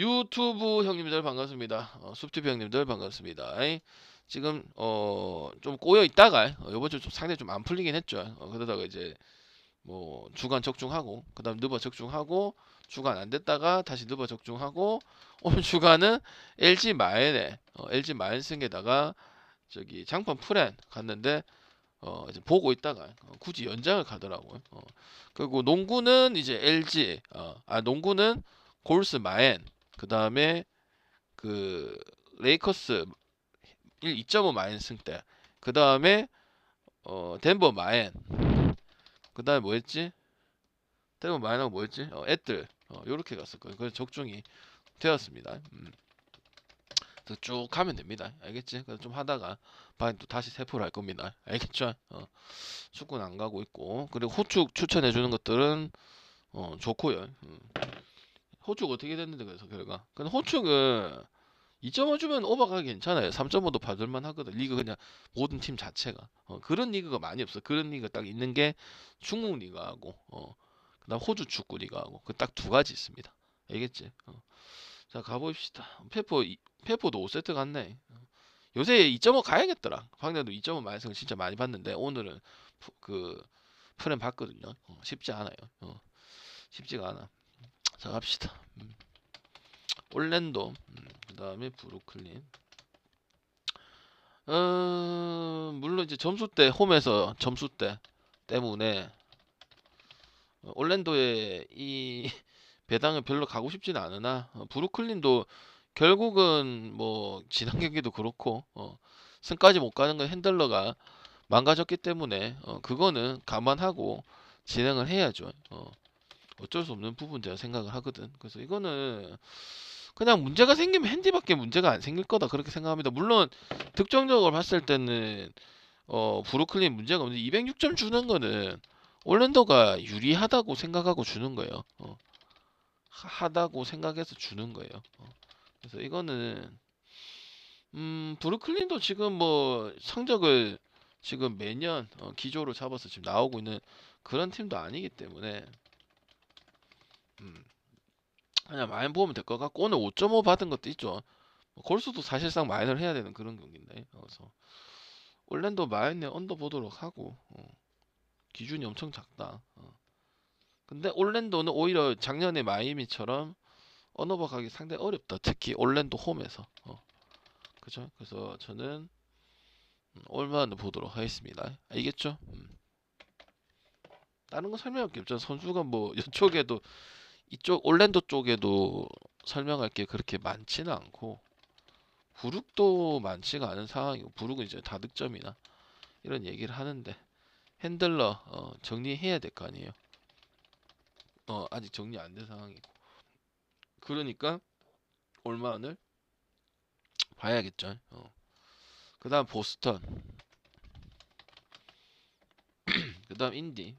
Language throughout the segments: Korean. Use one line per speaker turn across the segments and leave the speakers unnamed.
유튜브 형님들 반갑습니다. 어, 숲TV 형님들 반갑습니다. 지금 어, 좀 꼬여 있다가 어, 이번 주좀 상당히 좀 안 풀리긴 했죠. 어, 그러다가 이제 뭐 주간 적중하고 그다음 느버 적중하고 주간 안 됐다가 다시 느버 적중하고 오늘 주간은 LG 마엔에 어, LG 마엔승에다가 저기 장판 프렌 갔는데 어, 이제 보고 있다가 어, 굳이 연장을 가더라고요. 어, 그리고 농구는 이제 LG 어, 아 농구는 골스 마엔 그 다음에 그 레이커스 1 2.5 마엔 승대. 그 다음에 어 덴버 마엔. 그 다음에 뭐였지? 덴버 마엔하고 뭐였지? 어 애들. 어 요렇게 갔었거든요. 그래서 적중이 되었습니다. 음. 그래서 쭉 가면 됩니다. 알겠지? 그래서 좀 하다가 반또 다시 세포를 할 겁니다. 알겠죠? 어. 축구는 안 가고 있고. 그리고 호축 추천해 주는 것들은 어 좋고요. 음. 호축 어떻게 됐는데 그래서 결과. 근데 호축은 2.5 주면 오버가 괜찮아요. 3.5도 받을만 하거든. 리그 그냥 모든 팀 자체가. 어, 그런 리그가 많이 없어. 그런 리그가 딱 있는 게 중국 리그하고 어, 그다음 호주 축구 리그하고 그 딱 두 가지 있습니다. 알겠지? 어. 자 가봅시다. 페포 이- 페포도 5세트 갔네. 어. 요새 2.5 가야겠더라. 방금도 2.5 만승을 진짜 많이 봤는데 오늘은 푸- 그 프렘 봤거든요. 어, 쉽지 않아요. 어, 쉽지가 않아 자 갑시다. 음. 올랜도, 음, 그 다음에 브루클린. 어, 물론 이제 점수 때 홈에서 점수 때 때문에 어, 올랜도의 이 배당을 별로 가고 싶지는 않으나 어, 브루클린도 결국은 뭐 지난 경기도 그렇고 어, 승까지 못 가는 건 핸들러가 망가졌기 때문에 어, 그거는 감안하고 진행을 해야죠. 어. 어쩔 수 없는 부분 제가 생각을 하거든. 그래서 이거는 그냥 문제가 생기면 핸디밖에 문제가 안 생길 거다 그렇게 생각합니다. 물론 득점적으로 봤을 때는 어 브루클린 문제가 없는데 206점 주는 거는 올랜도가 유리하다고 생각하고 주는 거예요. 어. 하- 하다고 생각해서 주는 거예요. 어. 그래서 이거는 음 브루클린도 지금 뭐 성적을 지금 매년 어, 기조로 잡아서 지금 나오고 있는 그런 팀도 아니기 때문에 음, 그냥 많이 보면 될 것 같고 오늘 5.5 받은 것도 있죠. 뭐 골수도 사실상 마인을 해야 되는 그런 경기인데 그래서 올랜도 마인에 언더 보도록 하고 어, 기준이 엄청 작다. 어. 근데 올랜도는 오히려 작년에 마이미처럼 언어버 가기 상당히 어렵다. 특히 올랜도 홈에서. 어. 그죠? 그래서 저는 음, 올만을 보도록 하겠습니다. 알겠죠? 음. 다른 거 설명할 게 없잖아. 선수가 뭐 이쪽에도 이쪽 올랜도 쪽에도 설명할 게 그렇게 많지는 않고 부룩도 많지가 않은 상황이고 부룩은 이제 다득점이나 이런 얘기를 하는데 핸들러 어, 정리해야 될 거 아니에요. 어 아직 정리 안 된 상황이고 그러니까 올만을 봐야겠죠. 어. 그 다음 보스턴 그 다음 인디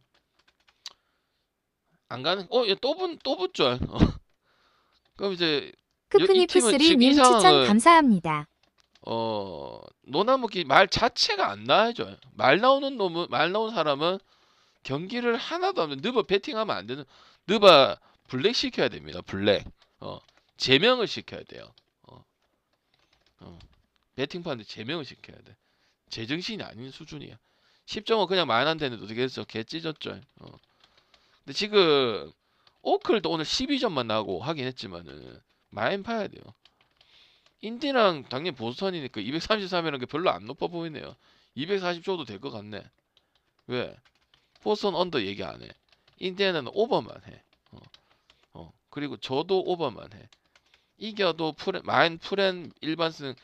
안 가는 어또분또 붙죠. 어. 그럼 이제 팀은 지금 이
크크니프스리님 추천
상황을-
감사합니다.
어 노나무기 말 자체가 안 나와죠. 말 나오는 놈은 말 나온 사람은 경기를 하나도 없는 느바 배팅하면 안 되는 느바 블랙 시켜야 됩니다. 블랙 어 제명을 시켜야 돼요. 어, 어. 배팅판에 제명을 시켜야 돼. 제정신이 아닌 수준이야. 10점은 그냥 말안 되는데 어떻게 했어? 개 찢었죠. 어. 근데 지금 오클도 오늘 12점만 나고 하긴 했지만은 마인 파야 돼요. 인디랑 당연히 보스턴이니까 233이라는 게 별로 안 높아 보이네요. 240 줘도 될 것 같네. 왜? 보스턴 언더 얘기 안 해. 인디애나는 오버만 해. 어. 어. 그리고 저도 오버만 해. 이겨도 프렌, 마인 프렌 일반승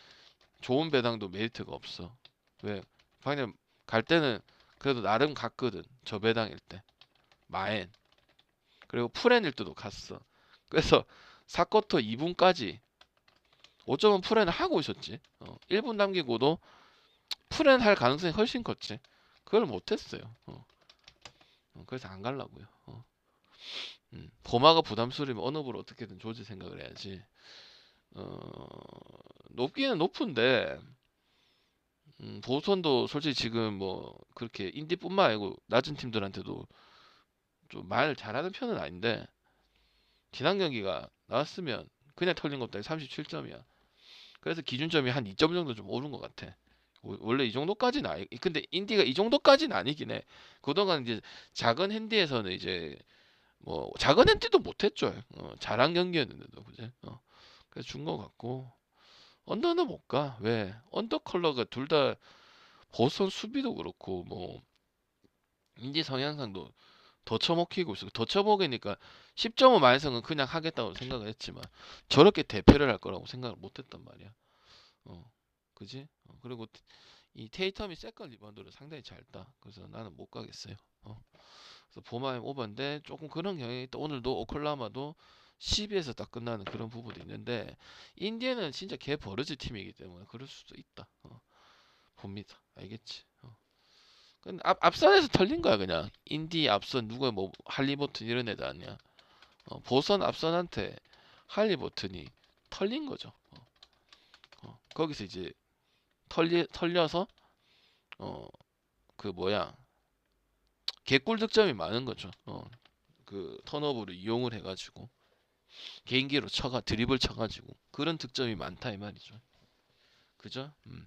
좋은 배당도 메리트가 없어. 왜? 방금 갈 때는 그래도 나름 갔거든. 저 배당일 때. 마엔. 그리고 프렌일 때도 갔어. 그래서 4쿼터 2분까지 5점은 프렌을 하고 있었지. 어, 1분 남기고도 프렌 할 가능성이 훨씬 컸지. 그걸 못했어요. 어. 어, 그래서 안 갈라고요. 어. 음, 보마가 부담스러우면 부로 어떻게든 조지 생각을 해야지. 어, 높기는 높은데 음, 보선도 솔직히 지금 뭐 그렇게 인디뿐만 아니고 낮은 팀들한테도 좀 말 잘하는 편은 아닌데 지난 경기가 나왔으면 그냥 털린 것도 아니고 37점이야. 그래서 기준점이 한 2점 정도 좀 오른 것 같아. 워- 원래 이 정도까지는 아니, 근데 인디가 이 정도까지는 아니긴 해. 그동안 이제 작은 핸디에서는 이제 뭐 작은 핸디도 못했죠. 어, 잘한 경기였는데도 그제. 어. 그래서 준 것 같고 언더는 못 가. 왜? 언더 컬러가 둘 다 보선 수비도 그렇고 뭐 인디 성향상도 더 처먹히고 있어. 더 처먹으니까 10.5 마이성은 그냥 하겠다고 생각을 했지만 저렇게 대패를 할 거라고 생각을 못 했단 말이야. 어. 그지? 어, 그리고 이 테이텀이 세컨 리바운드를 상당히 잘 따. 그래서 나는 못 가겠어요. 어. 그래서 보마임 오버인데 조금 그런 경향이 있다. 오늘도 오클라마도 12에서 딱 끝나는 그런 부분도 있는데 인디애는 진짜 개 버러지 팀이기 때문에 그럴 수도 있다. 어. 봅니다. 알겠지? 앞, 앞선에서 털린 거야 그냥 인디 앞선 누가 뭐 할리버튼 이런 애들 아니야. 어, 보선 앞선한테 할리버튼이 털린 거죠. 어. 어, 거기서 이제 털리, 털려서 어 그 뭐야 개꿀 득점이 많은 거죠. 어, 그 턴오버를 이용을 해가지고 개인기로 쳐가 드리블 쳐가지고 그런 득점이 많다 이 말이죠. 그죠? 음.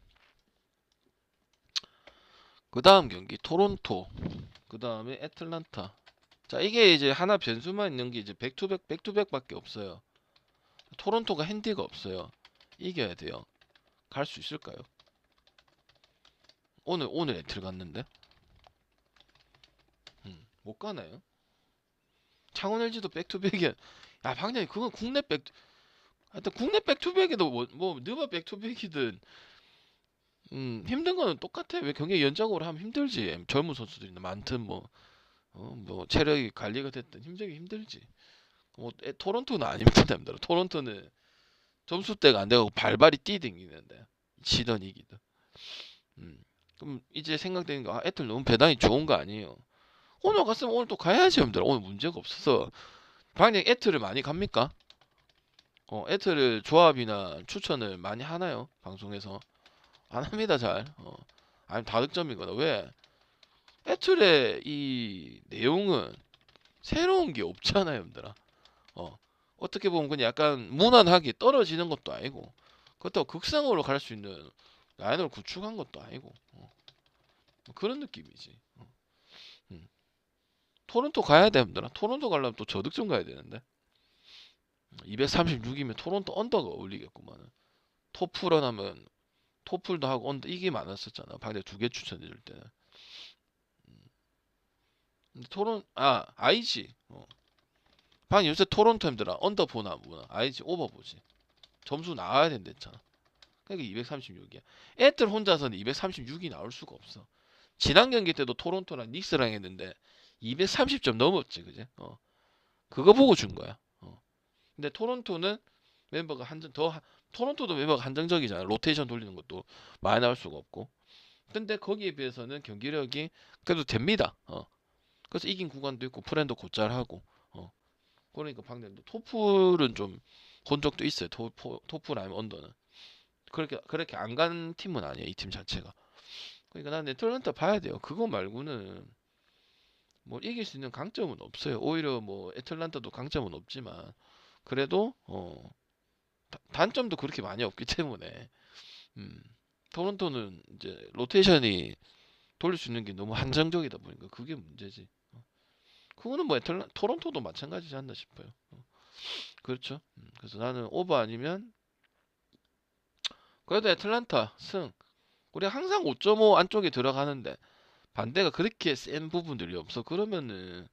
그 다음 경기 토론토 그 다음에 애틀란타. 자 이게 이제 하나 변수만 있는 게 이제 백투백 백투백 밖에 없어요. 토론토가 핸디가 없어요. 이겨야 돼요. 갈 수 있을까요? 오늘 오늘 애틀 갔는데? 음, 못 가나요? 창원 LG도 백투백이야 야 방장님 그건 국내 백 하여튼 국내 백투백에도 뭐, 뭐 느바 백투백이든 음, 힘든 거는 똑같아. 왜 경기 연장으로 하면 힘들지. 젊은 선수들이 많든 뭐, 어, 뭐 체력이 관리가 됐든 힘들기 힘들지. 뭐 에, 토론토는 안 힘든답니다. 토론토는 점수대가 안 되고 발발이 뛰댕기는데 지던 이기든. 음, 그럼 이제 생각되는 거, 아, 애들 너무 배당이 좋은 거 아니에요? 오늘 갔으면 오늘 또 가야지, 여러분들. 오늘 문제가 없어서. 방금 애틀을 많이 갑니까? 어, 애틀을 조합이나 추천을 많이 하나요? 방송에서. 안 합니다 잘. 어. 아니 다득점이거나 왜? 애틀의 이 내용은 새로운 게 없잖아요, 여러분들아. 어. 어떻게 보면 그냥 약간 무난하게 떨어지는 것도 아니고 그렇다고 극상으로 갈 수 있는 라인을 구축한 것도 아니고 어. 뭐 그런 느낌이지. 어. 음. 토론토 가야 돼, 여러분들아. 토론토 가려면 또 저득점 가야 되는데. 236이면 토론토 언더가 어울리겠구만은. 토프런 하면 토플도 하고 언더 이게 많았었잖아. 방대 두 개 추천해 줄 때는. 음. 토론 아 아이지. 어. 방 요새 토론토 힘들어. 언더 보나 뭐나. 아이지 오버 보지. 점수 나와야 된댔잖아. 그러니까 236이야. 애들 혼자서는 236이 나올 수가 없어. 지난 경기 때도 토론토랑 닉스랑 했는데 230점 넘었지, 그제? 어. 그거 보고 준 거야. 어. 근데 토론토는 멤버가 한 점 더 하- 토론토도 멤버가 한정적이잖아. 로테이션 돌리는 것도 많이 나올 수가 없고. 근데 거기에 비해서는 경기력이 그래도 됩니다. 어. 그래서 이긴 구간도 있고 프렌도 곧잘하고. 어. 그러니까 방금도 토플은 좀 본 적도 있어요. 토프 토플 아니면 언더는. 그렇게 그렇게 안 간 팀은 아니에요. 이 팀 자체가. 그러니까 난 애틀란타 봐야 돼요. 그거 말고는 뭐 이길 수 있는 강점은 없어요. 오히려 뭐 애틀란타도 강점은 없지만 그래도 어 다- 단점도 그렇게 많이 없기 때문에 음, 토론토는 이제 로테이션이 돌릴 수 있는 게 너무 한정적이다 보니까 그게 문제지. 어. 그거는 뭐 애틀란 토론토도 마찬가지지 않나 싶어요. 어. 그렇죠. 음, 그래서 나는 오버 아니면 그래도 애틀란타 승. 우리 항상 5.5 안쪽에 들어가는데 반대가 그렇게 센 부분들이 없어. 그러면은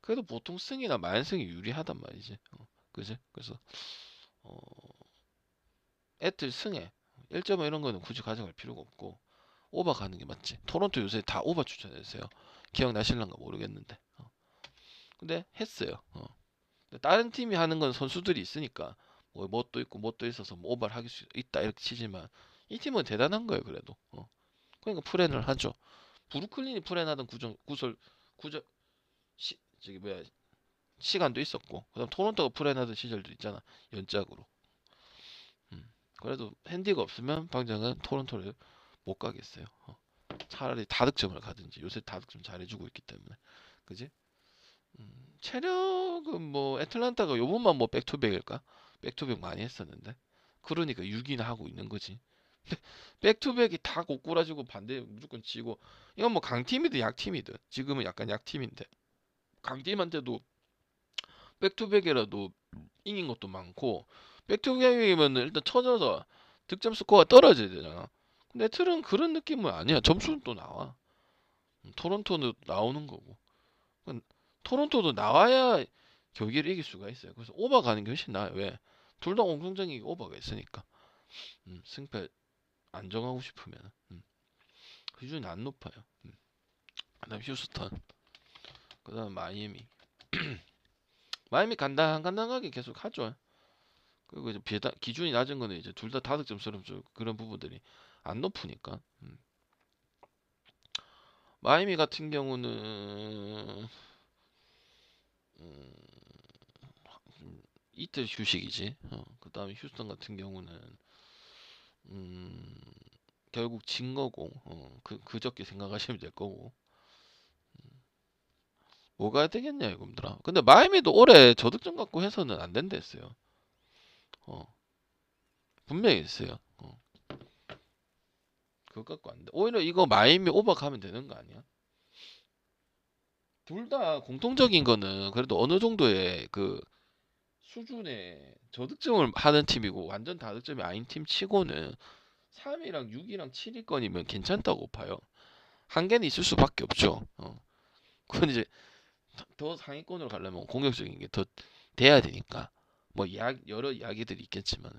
그래도 보통 승이나 만승이 유리하단 말이지. 어, 그지? 그래서 어, 애들 승에 1.5 이런 거는 굳이 가져갈 필요가 없고 오버 가는 게 맞지. 토론토 요새 다 오버 추천해주세요. 기억나실란가 모르겠는데. 어. 근데 했어요. 어. 근데 다른 팀이 하는 건 선수들이 있으니까 뭐 뭣도 있고 뭣도 있어서 뭐 오버를 할수 있다 이렇게 치지만 이 팀은 대단한 거예요 그래도. 어. 그러니까 프렌을 하죠. 브루클린이 프렌하던 구정 구설 구절 시 저기 뭐야 시간도 있었고 그다음 토론토가 프렌하던 시절도 있잖아 연짝으로. 음. 그래도 핸디가 없으면 방장은 토론토를 못 가겠어요. 어. 차라리 다득점을 가든지 요새 다득점 잘해주고 있기 때문에 그지? 음, 체력은 뭐 애틀란타가 요번만 뭐 백투백일까? 백투백 많이 했었는데 그러니까 6이나 하고 있는 거지. 백투백이 다 고꾸라지고 반대 무조건 치고 이건 뭐 강팀이든 약팀이든 지금은 약간 약팀인데 강팀한테도 백투백이라도 이긴 것도 많고 백투백이면 일단 쳐져서 득점 스코어가 떨어져야 되잖아. 근데 틀은 그런 느낌은 아니야. 점수는 또 나와. 음, 토론토도 나오는 거고. 그건 토론토도 나와야 경기를 이길 수가 있어요. 그래서 오버 가는 게 훨씬 나아요. 왜? 둘 다 공성적인 오버가 있으니까. 음, 승패 안정하고 싶으면 음. 기준이 안 높아요. 음. 그 다음 휴스턴, 그 다음 마이애미. 마이애미 간당 간당하게 계속 하죠. 그리고 이제 비다, 기준이 낮은 거는 이제 둘 다 다득점스러운 좀 그런 부분들이 안 높으니까. 음. 마이애미 같은 경우는 음, 음, 이틀 휴식이지. 어, 그 다음에 휴스턴 같은 경우는 음, 결국 진 거고 어, 그 그저께 생각하시면 될 거고. 음, 뭐가 되겠냐 이놈들아. 근데 마이애미도 올해 저득점 갖고 해서는 안 된다 했어요. 어, 분명히 있어요. 어. 그거 갖고 안 돼. 오히려 이거 마이애미 오버 가면 되는 거 아니야? 둘 다 공통적인 거는 그래도 어느 정도의 그 수준의 저득점을 하는 팀이고 완전 다득점이 아닌 팀 치고는 3이랑 6이랑 7위권이면 괜찮다고 봐요. 한계는 있을 수밖에 없죠. 어. 그건 이제 더- 더 상위권으로 가려면 공격적인 게 더 돼야 되니까. 뭐 이야, 여러 이야기들이 있겠지만.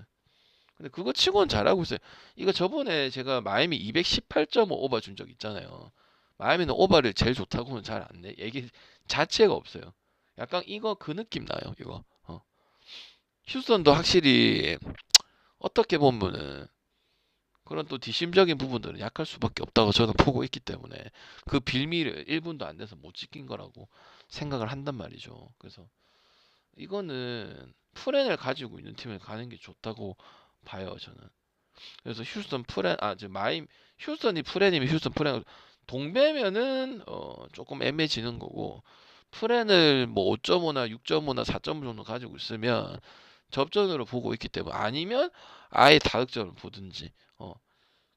근데 그거 치고는 잘하고 있어요. 이거 저번에 제가 마이애미 218.5 오버 준 적 있잖아요. 마이애미는 오버를 제일 좋다고는 잘 안 내. 얘기 자체가 없어요. 약간 이거 그 느낌 나요. 이거. 어. 휴스턴도 확실히 어떻게 보면은 그런 또 뒷심적인 부분들은 약할 수밖에 없다고 저는 보고 있기 때문에 그 빌미를 1분도 안 돼서 못 지킨 거라고 생각을 한단 말이죠. 그래서 이거는 프렌을 가지고 있는 팀을 가는 게 좋다고 봐요, 저는. 그래서 휴스턴 프렌 아, 저 마임 휴스턴이 프렌이면 휴스턴 프렌 동배면은 어 조금 애매해지는 거고 프렌을 뭐 5.5나 6.5나 4.5 정도 가지고 있으면 접전으로 보고 있기 때문에 아니면 아예 다득점을 보든지 어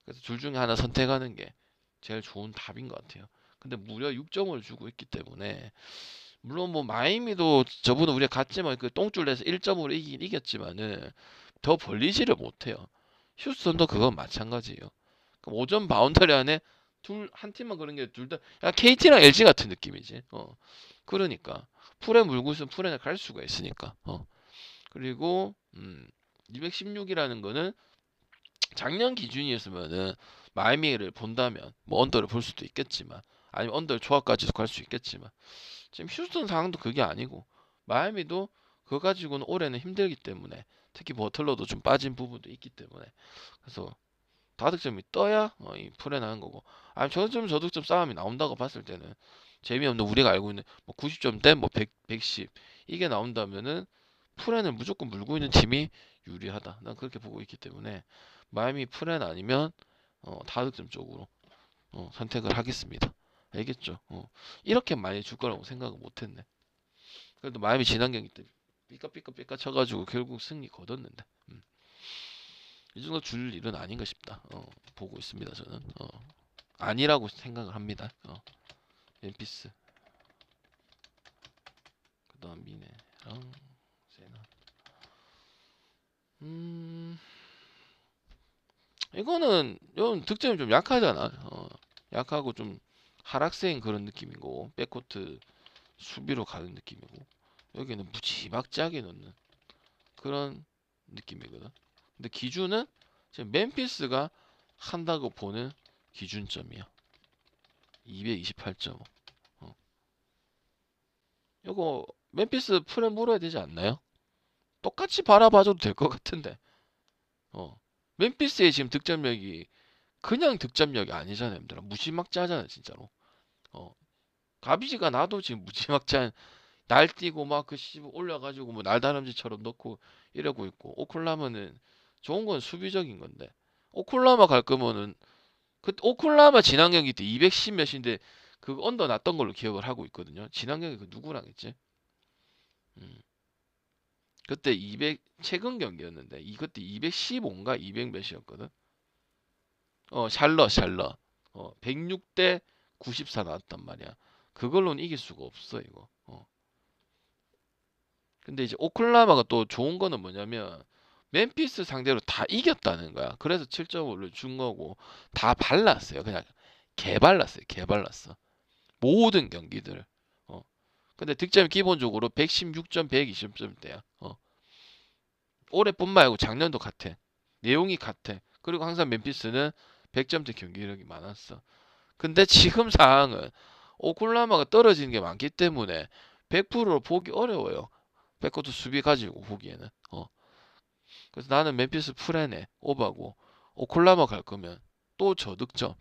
그래서 둘 중에 하나 선택하는 게 제일 좋은 답인 것 같아요. 근데 무려 6점을 주고 있기 때문에 물론 뭐 마이미도 저번에 우리가 갔지만 그 똥줄 내서 1점으로 이긴 이겼지만은 더 벌리지를 못해요. 휴스턴도 그건 마찬가지예요. 그럼 5점 바운더리 안에 둘 한 팀만 그런 게 둘 다 KT랑 LG 같은 느낌이지. 어. 그러니까 풀에 물고 있으면 풀에 갈 수가 있으니까. 어. 그리고 음 216이라는 거는 작년 기준이었으면은 마이미를 본다면 뭐 언더를 볼 수도 있겠지만 아니면 언더 조합까지도 갈수 있겠지만 지금 휴스턴 상황도 그게 아니고 마이미도 그거 가지고는 올해는 힘들기 때문에 특히 버틀러도 좀 빠진 부분도 있기 때문에 그래서 다득점이 떠야 어, 이 풀에 나는 거고 아니 저득점 저득점 싸움이 나온다고 봤을 때는 재미없는 우리가 알고 있는 뭐 90점대 뭐 100, 110 이게 나온다면은 풀에는 무조건 물고 있는 팀이 유리하다. 난 그렇게 보고 있기 때문에 마이미 풀엔 아니면 어, 다득점 쪽으로 어, 선택을 하겠습니다. 알겠죠? 어, 이렇게 많이 줄 거라고 생각을 못했네. 그래도 마이미 지난 경기 때 삐까삐까삐까 쳐가지고 결국 승리 거뒀는데 음. 이 정도 줄 일은 아닌가 싶다. 어, 보고 있습니다. 저는 어, 아니라고 생각을 합니다. 어, 멤피스 그다음 미네랑 세나 음 이거는 이건 득점이 좀 약하잖아. 어, 약하고 좀 하락세인 그런 느낌이고 백코트 수비로 가는 느낌이고 여기는 무지막지하게 넣는 그런 느낌이거든. 근데 기준은 지금 멤피스가 한다고 보는 기준점이야. 228.5. 어. 이거 멤피스 풀에 물어야 되지 않나요? 똑같이 바라봐줘도 될 것 같은데. 어. 멤피스의 지금 득점력이 그냥 득점력이 아니잖아요, 얘들아. 무지막지하잖아, 진짜로. 어. 가비지가 나도 지금 무지막지한 날뛰고 막 그 씨 올려가지고 뭐 날다람쥐처럼 넣고 이러고 있고 오클라마는 좋은 건 수비적인 건데 오클라마 갈 거면은 그 오클라마 지난 경기 때 210 몇인데 그 언더 났던 걸로 기억을 하고 있거든요. 지난 경기 그 누구랑 했지? 음. 그때 200 최근 경기였는데 이 그때 215인가 200 몇이었거든. 어 샬럿 샬럿 어 106대 94 나왔단 말이야. 그걸로는 이길 수가 없어 이거. 어. 근데 이제 오클라마가 또 좋은 거는 뭐냐면 멤피스 상대로 다 이겼다는 거야. 그래서 7.5를 준 거고 다 발랐어요. 그냥 개발랐어요. 개발랐어. 모든 경기들을. 어. 근데 득점이 기본적으로 116점, 120점대야. 어. 올해뿐 말고 작년도 같아. 내용이 같아. 그리고 항상 멤피스는 100점대 경기력이 많았어. 근데 지금 상황은 오클라마가 떨어지는 게 많기 때문에 100%로 보기 어려워요. 백코트 수비 가지고 보기에는. 어. 그래서 나는 멤피스 프레네 오바고 오클라마 갈 거면 또 저득점.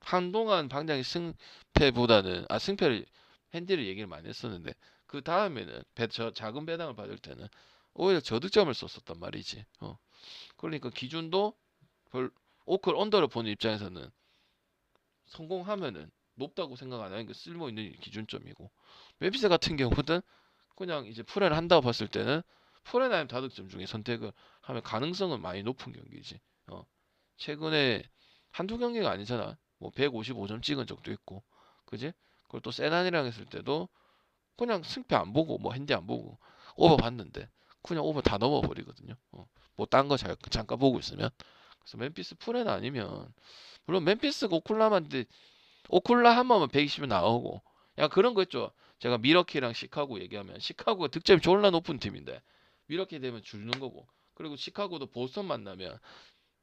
한동안 방장이 승패보다는 아 승패를 핸디를 얘기를 많이 했었는데 그 다음에는 배, 저 작은 배당을 받을 때는 오히려 저득점을 썼었단 말이지. 어. 그러니까 기준도 별 오클 언더를 보는 입장에서는 성공하면은 높다고 생각 안 하는 게 쓸모 있는 기준점이고 멤피스 같은 경우는 그냥 이제 프레를 한다고 봤을 때는 프레나 아니면 다득점 중에 선택을 하면 가능성은 많이 높은 경기지. 어. 최근에 한두 경기가 아니잖아. 뭐 155점 찍은 적도 있고. 그지? 그리고 또 세난이랑 했을 때도 그냥 승패 안 보고 뭐 핸디 안 보고 오버 봤는데 그냥 오버 다 넘어 버리거든요. 어. 뭐딴 거 잠깐 보고 있으면. 그래서 멤피스 프레는 아니면 물론 멤피스가 오클라마인데 오클라 하면 120이 나오고 야 그런 거 있죠. 제가 미러키랑 시카고 얘기하면 시카고가 득점이 졸라 높은 팀인데 미러키 되면 줄는 거고 그리고 시카고도 보스턴 만나면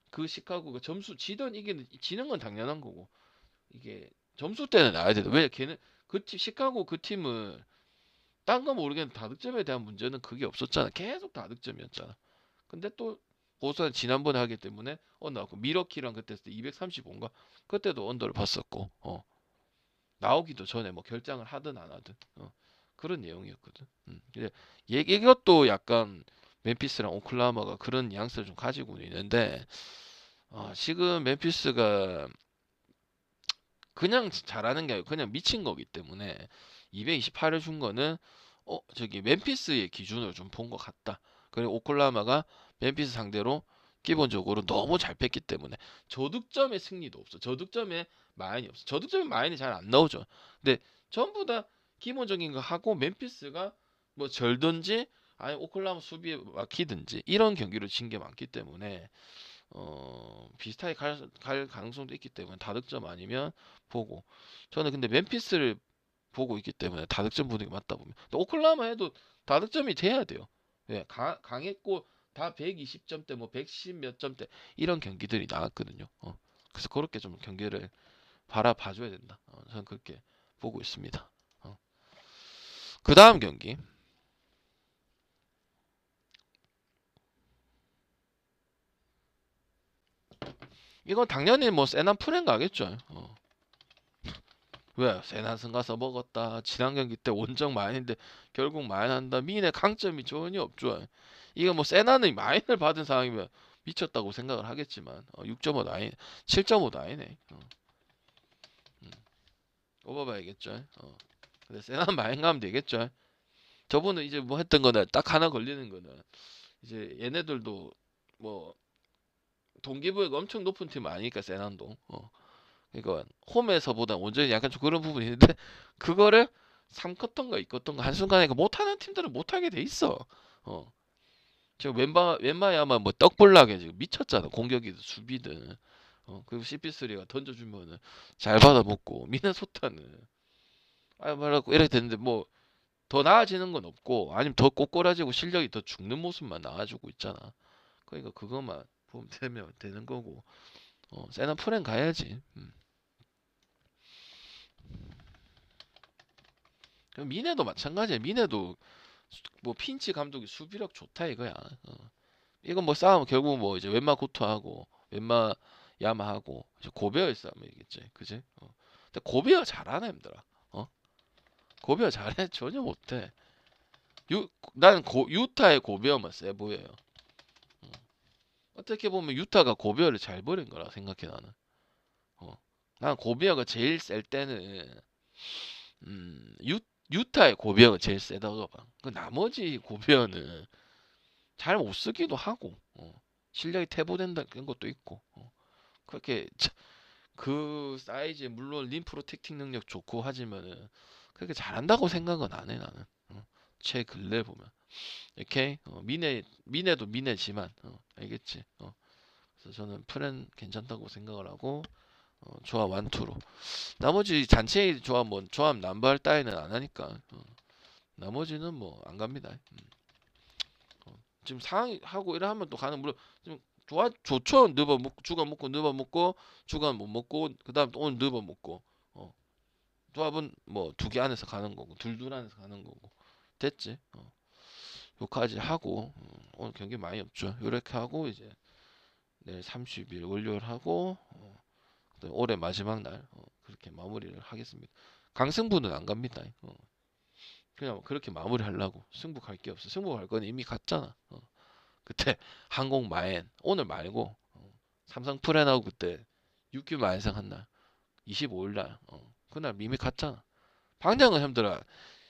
그 시카고가 점수 지던 이기는 지는 건 당연한 거고 이게 점수 때는 나야 돼. 왜 걔는 그 팀 시카고 그 팀은 딴 거 모르겠는데 다득점에 대한 문제는 그게 없었잖아. 계속 다득점이었잖아. 근데 또 보스턴 지난번에 하기 때문에 어 나왔고 미러키랑 그때 했을 때 235인가 그때도 언더를 봤었고 어 나오기도 전에 뭐 결장을 하든 안 하든 어, 그런 내용이었거든. 음. 근데 얘- 이것도 약간 멤피스랑 오클라호마가 그런 뉘앙스를 좀 가지고 있는데 어, 지금 멤피스가 그냥 잘하는 게 아니고 그냥 미친 거기 때문에 228을 준 거는 어 저기 멤피스의 기준으로 좀 본 것 같다. 그리고 오클라호마가 멤피스 상대로 기본적으로 너무 잘 뺐기 때문에 저득점의 승리도 없어. 저득점의 마인이 없어. 저득점의 마인이 잘 안 나오죠. 근데 전부 다 기본적인 거 하고 멤피스가 뭐 절든지 아니 오클라호마 수비에 막히든지 이런 경기를 진 게 많기 때문에 어 비슷하게 갈, 갈 가능성도 있기 때문에 다득점 아니면 보고 저는 근데 멤피스를 보고 있기 때문에 다득점 게 맞다 보면 또 오클라호마 해도 다득점이 돼야 돼요. 예, 가, 강했고 다 120점대 뭐 110 몇 점대 이런 경기들이 나왔거든요. 어. 그래서 그렇게 좀 경기를 바라봐 줘야 된다. 어, 저는 그렇게 보고 있습니다. 어. 그 다음 경기 이건 당연히 뭐 세난 프렌 가겠죠. 어. 왜 세난 승가서 먹었다. 지난 경기 때 원정 마인인데 결국 마인한다. 미인의 강점이 전혀 없죠. 이거 뭐 세나는 마인을 받은 상황이면 미쳤다고 생각을 하겠지만 어, 6.5 나인, 7.5 나인에 어. 음. 오버봐야겠죠. 어. 근데 세나 마인 가면 되겠죠. 저분은 이제 뭐 했던 거는 딱 하나 걸리는 거는 이제 얘네들도 뭐 동기부여가 엄청 높은 팀 아니니까 세난도. 어. 그러니까 홈에서보다 원전이 약간 좀 그런 부분이 있는데 그거를 3컸던가 2컸던가 한순간에 그 못하는 팀들은 못하게 돼 있어. 어. 지금 웬바 웬마야마 뭐 떡볼락에 지금 미쳤잖아 공격이든 수비든. 어 그리고 CP3가 던져주면은 잘 받아먹고 미네소타는. 아 말하고 이렇게 됐는데 뭐 더 나아지는 건 없고 아니면 더 꼬꼬라지고 실력이 더 죽는 모습만 나와주고 있잖아. 그러니까 그것만 보면 되면 되는 거고. 어 세나 프렌 가야지. 음. 미네도 마찬가지야. 미네도 뭐 핀치 감독이 수비력 좋다 이거야. 어. 이건 뭐 싸움 결국 뭐 이제 웬마 고토하고 웬마 야마하고 고베어의 싸움이겠지, 그지? 어. 근데 고베어 잘하네 힘들어. 어? 고베어 잘해 전혀 못해. 유, 난 고, 유타의 고베어만 세 보여요. 어. 어떻게 보면 유타가 고베어를 잘 버린 거라 생각해 나는. 어. 난 고베어가 제일 셀 때는 음, 유 유타의 고비어가 제일 세다고 봐. 그 나머지 고비어는 잘못 쓰기도 하고 어, 실력이 퇴보된다는 것도 있고 어, 그렇게 차- 그 사이즈에 물론 림 프로텍팅 능력 좋고 하지만은 그렇게 잘한다고 생각은 안 해 나는. 어, 최 근래 보면. 이렇게 어, 미네 미네도 미네지만 어, 알겠지 어, 그래서 저는 프렌 괜찮다고 생각을 하고 어, 조합 완투로. 나머지 단체 조합 뭐 조합 남발 따위는 안 하니까 어, 나머지는 뭐 안 갑니다. 음. 어, 지금 상황이 하고 이래 하면 또 가는 물론 좀 좋아 좋죠. 넣어 먹고 주간 먹고 넣어 먹고 주간 못 먹고 그다음 또 오늘 넣어 먹고. 어 조합은 뭐 두 개 안에서 가는 거고 둘둘 안에서 가는 거고. 됐지? 어 요까지 하고 어, 오늘 경기 많이 없죠. 요렇게 하고 이제 내일 30일 월요일 하고 어, 올해 마지막 날 어, 그렇게 마무리를 하겠습니다. 강승부는 안 갑니다. 어. 그냥 그렇게 마무리 하려고 승부 갈 게 없어. 승부 갈 거는 이미 갔잖아. 어. 그때 항공 마엔 오늘 말고 어, 삼성 프렌하고 그때 6규 만성 한 날 25일 날 어, 그날 이미 갔잖아. 방장은 형들아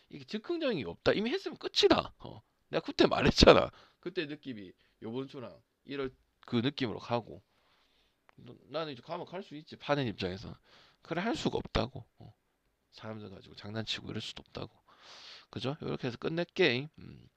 이게 즉흥적인 게 없다. 이미 했으면 끝이다. 어, 내가 그때 말했잖아. 그때 느낌이 요번 주랑 1월 그 느낌으로 가고 너- 나는 이제 가면 갈 수 있지 파는 입장에서. 그래 할 수가 없다고. 어, 사람들 가지고 장난치고 이럴 수도 없다고. 그죠? 이렇게 해서 끝낼게 음.